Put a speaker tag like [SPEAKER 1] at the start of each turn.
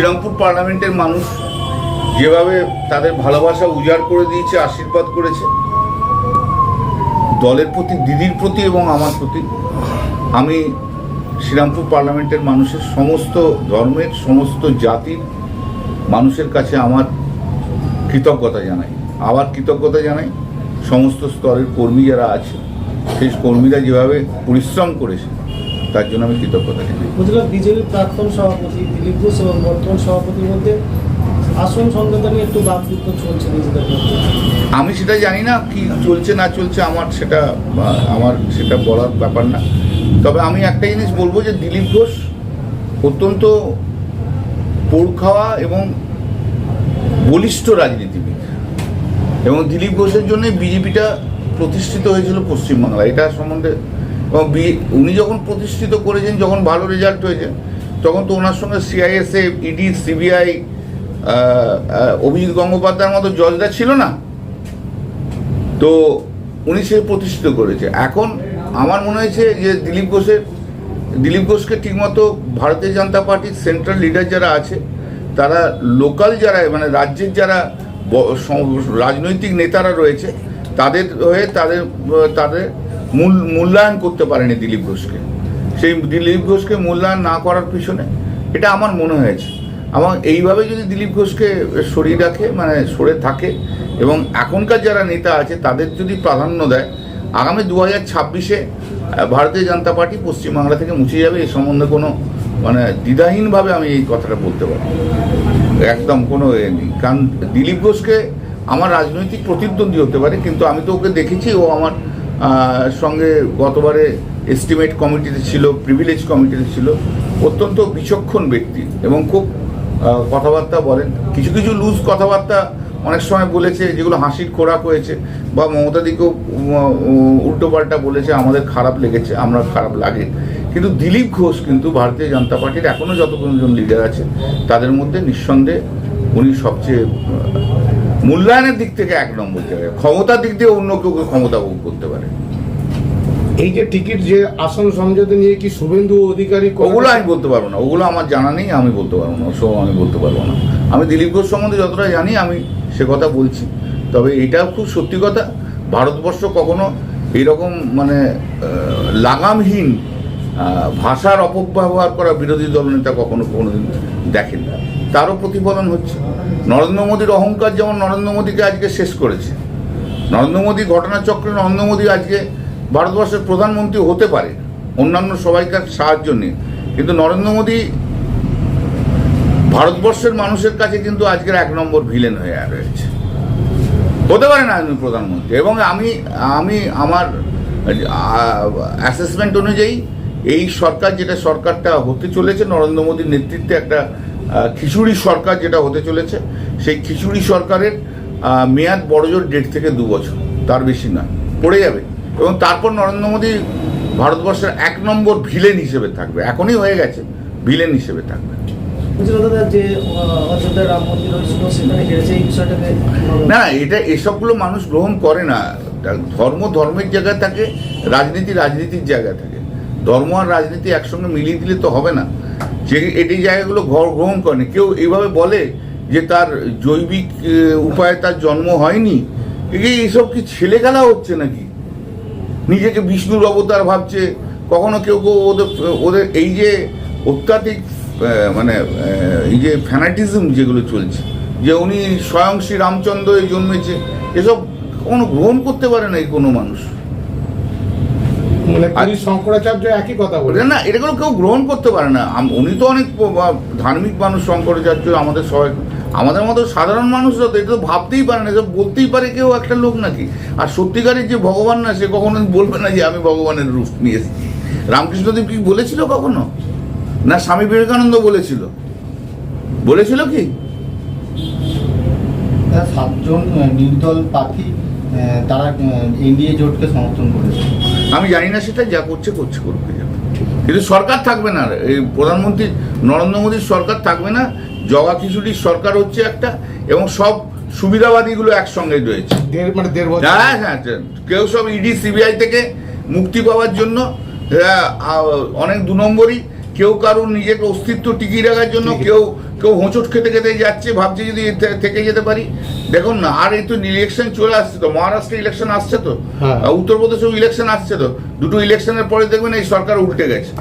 [SPEAKER 1] শ্রীরামপুর পার্লামেন্টের মানুষ যেভাবে তাদের ভালোবাসা উজাড় করে দিয়েছে, আশীর্বাদ করেছে, দলের প্রতি, দিদির প্রতি এবং আমার প্রতি, আমি শ্রীরামপুর পার্লামেন্টের মানুষের সমস্ত ধর্মের, সমস্ত জাতির মানুষের কাছে আমার কৃতজ্ঞতা জানাই। আবার কৃতজ্ঞতা জানাই সমস্ত স্তরের কর্মী যারা আছে, সেই কর্মীরা যেভাবে পরিশ্রম করেছে তার জন্য আমি কৃতজ্ঞতা জানাই।
[SPEAKER 2] বুঝলাম বিজেপির প্রাক্তন সভাপতি দিলীপ ঘোষ এবং বর্তমান সভাপতির মধ্যে আসন সংক্রান্ত নিয়ে একটু বাকযুদ্ধ চলছে নিজেদের
[SPEAKER 1] আমি সেটা জানি না কি চলছে না চলছে আমার সেটা আমার সেটা বলার ব্যাপার না। তবে আমি একটা জিনিস বলব যে দিলীপ ঘোষ অত্যন্ত পোড় খাওয়া এবং বলিষ্ঠ রাজনীতিবিদ। এবং দিলীপ ঘোষের জন্য বিজেপিটা প্রতিষ্ঠিত হয়েছিল পশ্চিমবাংলা এটা সম্বন্ধে এবং উনি যখন প্রতিষ্ঠিত করেছেন, যখন ভালো রেজাল্ট হয়েছে, তখন তো ওনার সঙ্গে সিআইএসএফ ইডি সিবিআই অভিজিৎ গঙ্গোপাধ্যায়ের মতো জজরা ছিল না। তো উনি সে প্রতিষ্ঠিত করেছে। এখন আমার মনে হয়েছে যে দিলীপ ঘোষের, দিলীপ ঘোষকে ঠিকমতো ভারতীয় জনতা পার্টির সেন্ট্রাল লিডার যারা আছে, তারা লোকাল যারা মানে রাজ্যের যারা রাজনৈতিক নেতারা রয়েছে, তাদের হয়ে তাদের তাদের মূল, মূল্যায়ন করতে পারেনি দিলীপ ঘোষকে। সেই দিলীপ ঘোষকে মূল্যায়ন না করার পিছনে এটা আমার মনে হয়েছে। আমার এইভাবে যদি দিলীপ ঘোষকে সরিয়ে রাখে মানে সরে থাকে, এবং এখনকার যারা নেতা আছে, তাদের যদি প্রাধান্য দেয়, আগামী দু হাজার ছাব্বিশে ভারতীয় জনতা পার্টি পশ্চিমবাংলা থেকে মুছে যাবে এই সম্বন্ধে কোনো মানে দ্বিধাহীনভাবে আমি এই কথাটা বলতে পারি একদম কোনো এ নেই। কারণ দিলীপ ঘোষকে আমার রাজনৈতিক প্রতিদ্বন্দ্বী হতে পারে, কিন্তু আমি তো ওকে দেখেছি, ও আমার সঙ্গে গতবারে এস্টিমেট কমিটিতে ছিল প্রিভিলেজ কমিটিতে ছিল, অত্যন্ত বিচক্ষণ ব্যক্তি এবং খুব কথাবার্তা বলেন। কিছু কিছু লুজ কথাবার্তা অনেক সময় বলেছে, যেগুলো হাসির খোরাক হয়েছে বা মমতাদিকেও উল্টোপাল্টা বলেছে, আমাদের খারাপ লেগেছে, আমরা খারাপ লাগে। কিন্তু দিলীপ ঘোষ কিন্তু ভারতীয় জনতা পার্টির এখনও যতজন লিডার আছে, তাদের মধ্যে নিঃসন্দেহে উনি সবচেয়ে মূল্যায়নের দিক থেকে এক নম্বর জায়গায় ক্ষমতার দিক দিয়ে অন্য কেউ ক্ষমতা ভোগ করতে পারে।
[SPEAKER 3] এই যে টিকিট যে আসন সমঝোতা নিয়ে কি শুভেন্দু অধিকারী
[SPEAKER 1] ওগুলো আমি বলতে পারব না। ওগুলো আমার জানা নেই আমি বলতে পারব না। সব আমি বলতে পারব না। আমি দিলীপ ঘোষ সম্বন্ধে যতটা জানি আমি সে কথা বলছি। তবে এটা খুব সত্যি কথা ভারতবর্ষ কখনো এরকম মানে লাগামহীন ভাষার অপব্যবহার করা বিরোধী দলনেতা কখনো কোনোদিন দেখেন তারও প্রতিফলন হচ্ছে। নরেন্দ্র মোদীর অহংকার যেমন নরেন্দ্র মোদীকে আজকে শেষ করেছে, নরেন্দ্র মোদী ঘটনাচক্রে নরেন্দ্র মোদী আজকে ভারতবর্ষের প্রধানমন্ত্রী হতে পারে, অন্যান্য সবাইকার সাহায্য নিয়ে। কিন্তু নরেন্দ্র মোদী ভারতবর্ষের মানুষের কাছে কিন্তু আজকের এক নম্বর ভিলেন হয়ে রয়েছে। হতে পারে না আমি প্রধানমন্ত্রী। এবং আমি আমি আমার অ্যাসেসমেন্ট অনুযায়ী এই সরকার যেটা সরকারটা হতে চলেছে নরেন্দ্র মোদীর নেতৃত্বে একটা খিচুড়ি সরকার যেটা হতে চলেছে সেই খিচুড়ি সরকারের মেয়াদ বড়জোর দেড় থেকে দু বছর তার বেশি না পড়ে যাবে। এবং তারপর নরেন্দ্র মোদী ভারতবর্ষের এক নম্বর ভিলেন হিসেবে থাকবে এখনই হয়ে গেছে ভিলেন হিসেবে থাকবে। না এটা এসবগুলো মানুষ গ্রহণ করে না ধর্ম ধর্মের জায়গায় থাকে রাজনীতি রাজনীতির জায়গায় থাকে। ধর্ম আর রাজনীতি একসঙ্গে মিলিয়ে দিলে তো হবে না। যে এটি জায়গাগুলো ঘর- গ্রহণ করে না। কেউ এইভাবে বলে যে তার জৈবিক উপায়ে তার জন্ম হয়নি। এই এইসব কি ছেলে খেলা হচ্ছে নাকি? নিজেকে বিষ্ণুর অবতার ভাবছে। কখনো কেউ কেউ ওদের ওদের এই যে অত্যাধিক মানে এই যে ফ্যানাটিজম যেগুলো চলছে, যে উনি স্বয়ং শ্রী রামচন্দ্র জন্মেছে, এসব কখনো গ্রহণ করতে পারে না এই কোনো মানুষ।
[SPEAKER 3] মানে শঙ্করাচার্য একই কথা বলে।
[SPEAKER 1] না এটাগুলো কেউ গ্রহণ করতে পারে না। উনি তো অনেক ধার্মিক মানুষ শঙ্করাচার্য আমাদের সবাই। আমাদের মতো সাধারণ মানুষরা তো এটা তো ভাবতেই পারে না এসব বলতেই পারে কেউ একটা লোক নাকি। আর সত্যিকারের যে ভগবান না সে কখনো বলবে না যে আমি ভগবানের রূপ নিয়ে এসেছি। রামকৃষ্ণদেব কি বলেছিল কখনো? না স্বামী বিবেকানন্দ বলেছিল? বলেছিল কি?
[SPEAKER 4] সাতজন নির্দল আহ, তারা এনডিএ জোটকে সমর্থন করেছে।
[SPEAKER 1] আমি জানি না সেটা যা করছে করছে করবে। যাবে। কিন্তু সরকার থাকবে না। এই প্রধানমন্ত্রী নরেন্দ্র মোদীর সরকার থাকবে না। জগা খিচুড়ির সরকার হচ্ছে একটা এবং সব সুবিধাবাদীগুলো একসঙ্গে রয়েছে।
[SPEAKER 3] দেড় মানে দেড় বছর।
[SPEAKER 1] হ্যাঁ হ্যাঁ হ্যাঁ। কেউ সব ইডি সিবিআই থেকে মুক্তি পাওয়ার জন্য আহ, অনেক দু নম্বরই। কেউ কারোর নিজের অস্তিত্ব টিকিয়ে রাখার জন্য কেউ কেউ হোঁচট খেতে খেতে যাচ্ছে ভাবছে যদি থেকে যেতে পারি। দেখুন না আর এই তো ইলেকশন চলে আসছে তো মহারাষ্ট্রে ইলেকশন আসছে তো
[SPEAKER 3] হ্যাঁ।
[SPEAKER 1] উত্তরপ্রদেশেও ইলেকশন আসছে তো দুটো ইলেকশনের পরে দেখবেন এই সরকার উল্টে গেছে